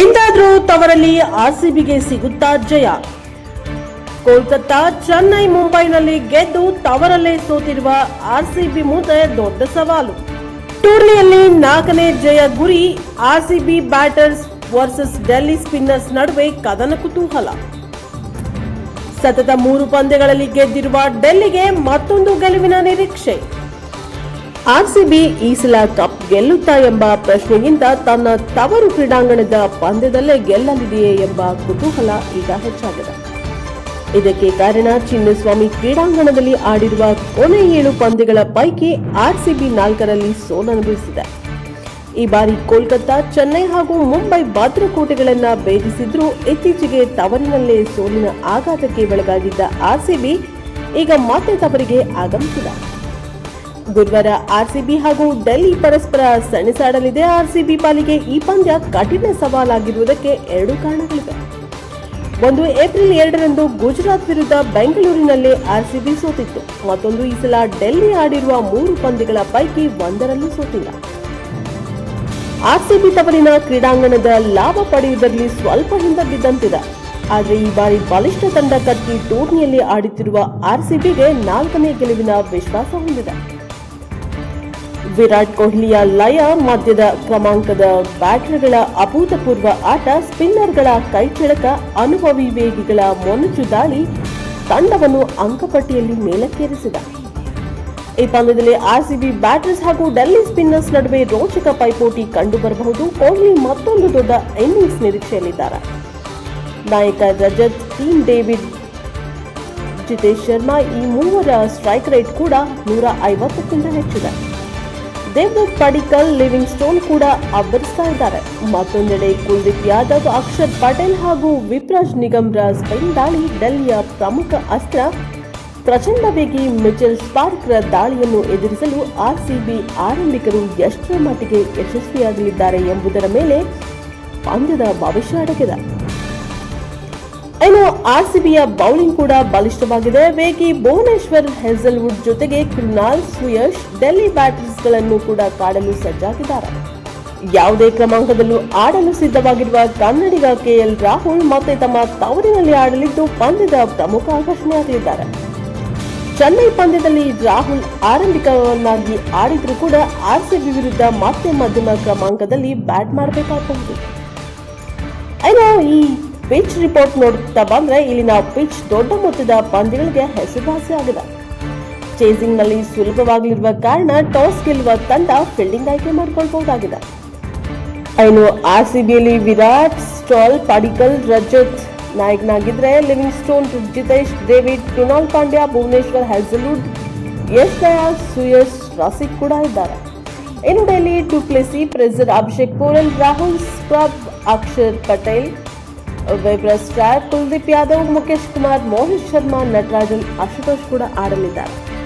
ಎಂದಾದ್ರೂ ತವರಲ್ಲಿ ಆರ್ಸಿಬಿಗೆ ಸಿಗುತ್ತಾ ಜಯ. ಕೋಲ್ಕತ್ತಾ, ಚೆನ್ನೈ, ಮುಂಬೈನಲ್ಲಿ ಗೆದ್ದು ತವರಲ್ಲೇ ಸೋತಿರುವ ಆರ್ಸಿಬಿ ಮುಂದೆ ದೊಡ್ಡ ಸವಾಲು. ಟೂರ್ನಿಯಲ್ಲಿ ನಾಲ್ಕನೇ ಜಯ ಗುರಿ, RCB batters versus Delhi spinners ನಡುವೆ ಕದನ ಕುತೂಹಲ. ಸತತ ಮೂರು ಪಂದ್ಯಗಳಲ್ಲಿ ಗೆದ್ದಿರುವ ಡೆಲ್ಲಿಗೆ ಮತ್ತೊಂದು ಗೆಲುವಿನ ನಿರೀಕ್ಷೆ. ಆರ್ಸಿಬಿ ಈ ಸಲ ಕಪ್ ಗೆಲ್ಲುತ್ತಾ ಎಂಬ ಪ್ರಶ್ನೆಯಿಂದ ತನ್ನ ತವರು ಕ್ರೀಡಾಂಗಣದ ಪಂದ್ಯದಲ್ಲೇ ಗೆಲ್ಲಲಿದೆಯೇ ಎಂಬ ಕುತೂಹಲ ಈಗ ಹೆಚ್ಚಾಗಿದೆ. ಇದಕ್ಕೆ ಕಾರಣ ಚಿನ್ನಸ್ವಾಮಿ ಕ್ರೀಡಾಂಗಣದಲ್ಲಿ ಆಡಿರುವ ಕೊನೆ ಏಳು ಪಂದ್ಯಗಳ ಪೈಕಿ ಆರ್ಸಿಬಿ ನಾಲ್ಕರಲ್ಲಿ ಸೋಲನುಭವಿಸಿದೆ ಈ ಬಾರಿ ಕೋಲ್ಕತ್ತಾ, ಚೆನ್ನೈ ಹಾಗೂ ಮುಂಬೈ ಭದ್ರಕೋಟೆಗಳನ್ನು ಭೇದಿಸಿದ್ರೂ ಇತ್ತೀಚೆಗೆ ತವರಿನಲ್ಲೇ ಸೋಲಿನ ಆಘಾತಕ್ಕೆ ಒಳಗಾಗಿದ್ದ ಆರ್ಸಿಬಿ ಈಗ ಮತ್ತೆ ತವರಿಗೆ ಆಗಮಿಸಿದೆ ಗುರುವಾರ ಆರ್ಸಿಬಿ ಹಾಗೂ ಡೆಲ್ಲಿ ಪರಸ್ಪರ ಸೆಣಸಾಡಲಿದೆ. ಆರ್ಸಿಬಿ ಪಾಲಿಗೆ ಈ ಪಂದ್ಯ ಕಠಿಣ ಸವಾಲಾಗಿರುವುದಕ್ಕೆ ಎರಡು ಕಾರಣಗಳಿವೆ. ಒಂದು, ಏಪ್ರಿಲ್ ಎರಡರಂದು ಗುಜರಾತ್ ವಿರುದ್ಧ ಬೆಂಗಳೂರಿನಲ್ಲಿ ಆರ್ಸಿಬಿ ಸೋತಿತ್ತು. ಮತ್ತೊಂದು, ಈ ಸಲ ಡೆಲ್ಲಿ ಆಡಿರುವ ಮೂರು ಪಂದ್ಯಗಳ ಪೈಕಿ ಒಂದರಲ್ಲೂ ಸೋತಿಲ್ಲ. ಆರ್ಸಿಬಿ ತವರಿನ ಕ್ರೀಡಾಂಗಣದ ಲಾಭ ಪಡೆಯುವುದರಲ್ಲಿ ಸ್ವಲ್ಪ ಹಿಂದೆ ಬಿದ್ದಂತಿದೆ. ಆದರೆ ಈ ಬಾರಿ ಬಲಿಷ್ಠ ತಂಡ ಕಟ್ಟಿ ಟೂರ್ನಿಯಲ್ಲಿ ಆಡುತ್ತಿರುವ ಆರ್ಸಿಬಿಗೆ ನಾಲ್ಕನೇ ಗೆಲುವಿನ ವಿಶ್ವಾಸ ಹೊಂದಿದೆ. ವಿರಾಟ್ ಕೊಹ್ಲಿಯ ಲಯ ಮಧ್ಯದ ಕ್ರಮಾಂಕದ ಬ್ಯಾಟರ್ಗಳ ಅಭೂತಪೂರ್ವ ಆಟ ಸ್ಪಿನ್ನರ್ಗಳ ಕೈಚಳಕ ಅನುಭವಿ ವೇಗಿಗಳ ಮೊನಚು ದಾಳಿ ತಂಡವನ್ನು ಅಂಕಪಟ್ಟಿಯಲ್ಲಿ ಮೇಲಕ್ಕೇರಿಸಿದ. ಈ ಪಂದ್ಯದಲ್ಲಿ ಆರ್ಸಿಬಿ ಬ್ಯಾಟರ್ಸ್ ಹಾಗೂ ಡೆಲ್ಲಿ ಸ್ಪಿನ್ನರ್ಸ್ ನಡುವೆ ರೋಚಕ ಪೈಪೋಟಿ ಕಂಡುಬರಬಹುದು. ಕೊಹ್ಲಿ ಮತ್ತೊಂದು ದೊಡ್ಡ ಇನ್ನಿಂಗ್ಸ್ ನಿರೀಕ್ಷೆಯಲ್ಲಿದ್ದಾರೆ. ನಾಯಕ ರಜತ್, ಟೀಮ್ ಡೇವಿಡ್, ಜಿತೇಶ್ ಶರ್ಮಾ ಈ ಮೂವರ ಸ್ಟ್ರೈಕ್ ರೇಟ್ ಕೂಡ ನೂರ ಐವತ್ತಕ್ಕಿಂತ ಹೆಚ್ಚಿದೆ. ದೇವದತ್ ಪಡಿಕಲ್, ಲಿವಿಂಗ್ ಸ್ಟೋನ್ ಕೂಡ ಅಬ್ಬರಿಸ್ತಾ ಇದ್ದಾರೆ. ಮತ್ತೊಂದೆಡೆ ಕುಲ್ದೀಪ್ ಯಾದವ್, ಅಕ್ಷರ್ ಪಟೇಲ್ ಹಾಗೂ ವಿಪ್ರಾಜ್ ನಿಗಮ್ರ ಸ್ಪೈನ್ ದಾಳಿ, ಡೆಲ್ಲಿಯ ಪ್ರಮುಖ ಅಸ್ತ್ರ ಪ್ರಚಂಡ ವೇಗಿ ಮಿಚೆಲ್ ಸ್ಪಾರ್ಕ್ರ ದಾಳಿಯನ್ನು ಎದುರಿಸಲು ಆರ್ಸಿಬಿ ಆರಂಭಿಕರು ಎಷ್ಟರ ಮಟ್ಟಿಗೆ ಯಶಸ್ವಿಯಾಗಲಿದ್ದಾರೆ ಎಂಬುದರ ಮೇಲೆ ಪಂದ್ಯದ ಭವಿಷ್ಯ ಅಡಗಿದೆ. ಇನ್ನು ಆರ್ಸಿಬಿಯ ಬೌಲಿಂಗ್ ಕೂಡ ಬಲಿಷ್ಠವಾಗಿದೆ. ವೇಗಿ ಭುವನೇಶ್ವರ್, ಹೆಸಲ್ವುಡ್ ಜೊತೆಗೆ ಕ್ರಿನಾಲ್ ಸುಯಶ್, ಡೆಲ್ಲಿ ಬ್ಯಾಟರ್ಸ್ಗಳನ್ನು ಕೂಡ ಕಾಡಲು ಸಜ್ಜಾಗಿದ್ದಾರೆ. ಯಾವುದೇ ಕ್ರಮಾಂಕದಲ್ಲೂ ಆಡಲು ಸಿದ್ಧವಾಗಿರುವ ಕನ್ನಡಿಗ ಕೆಎಲ್ ರಾಹುಲ್ ಮತ್ತೆ ತಮ್ಮ ತವರಿನಲ್ಲಿ ಆಡಲಿದ್ದು ಪಂದ್ಯದ ಪ್ರಮುಖ ಆಕರ್ಷಣೆಯಾಗಲಿದ್ದಾರೆ. ಚೆನ್ನೈ ಪಂದ್ಯದಲ್ಲಿ ರಾಹುಲ್ ಆರಂಭಿಕವನ್ನಾಗಿ ಆಡಿದ್ರೂ ಕೂಡ ಆರ್ಸಿಬಿ ವಿರುದ್ಧ ಮತ್ತೆ ಮಧ್ಯಮ ಕ್ರಮಾಂಕದಲ್ಲಿ ಬ್ಯಾಟ್ ಮಾಡಬೇಕಾಗಬಹುದು. ಈ ಪಿಚ್ ರಿಪೋರ್ಟ್ ನೋಡುತ್ತಾ ಬಂದ್ರೆ ಇಲ್ಲಿನ ಪಿಚ್ ದೊಡ್ಡ ಮೊತ್ತದ ಪಂದ್ಯಗಳಿಗೆ ಹೆಸರುವಾಸಿಯಾಗಿದೆ ಚೇಸಿಂಗ್ನಲ್ಲಿ ಸುಲಭವಾಗಲಿರುವ ಕಾರಣ ಟಾಸ್ ಗೆಲ್ಲುವ ತಂಡ ಫೀಲ್ಡಿಂಗ್ ಆಯ್ಕೆ ಮಾಡಿಕೊಳ್ಬಹುದಾಗಿದೆ. ಇನ್ನು ಆರ್ ಸಿಬಿಯಲ್ಲಿ ವಿರಾಟ್, ಸ್ಟಾಲ್, Padikkal, Rajat ನಾಯಕನಾಗಿದ್ರೆ Livingstone Jitesh David, Krunal Pandya, Bhuvneshwar Hazlewood Dayal Suyash Rasikh ಕೂಡ ಇದ್ದಾರೆ. ಇನ್ನು Delhi du Plessis Fraser Abhishek Porel Rahul, scrub, Akshar Patel ವೆಬ್ರಸ್ ಸ್ಟಾರ್ ಕುಲ್ದೀಪ್ ಯಾದವ್ ಮುಖೇಶ್ ಕುಮಾರ್ ಮೋಹಿತ್ ಶರ್ಮಾ ನಟರಾಜನ್ ಆಶುತೋಷ್ ಕೂಡ ಆಡಲಿದ್ದಾರೆ.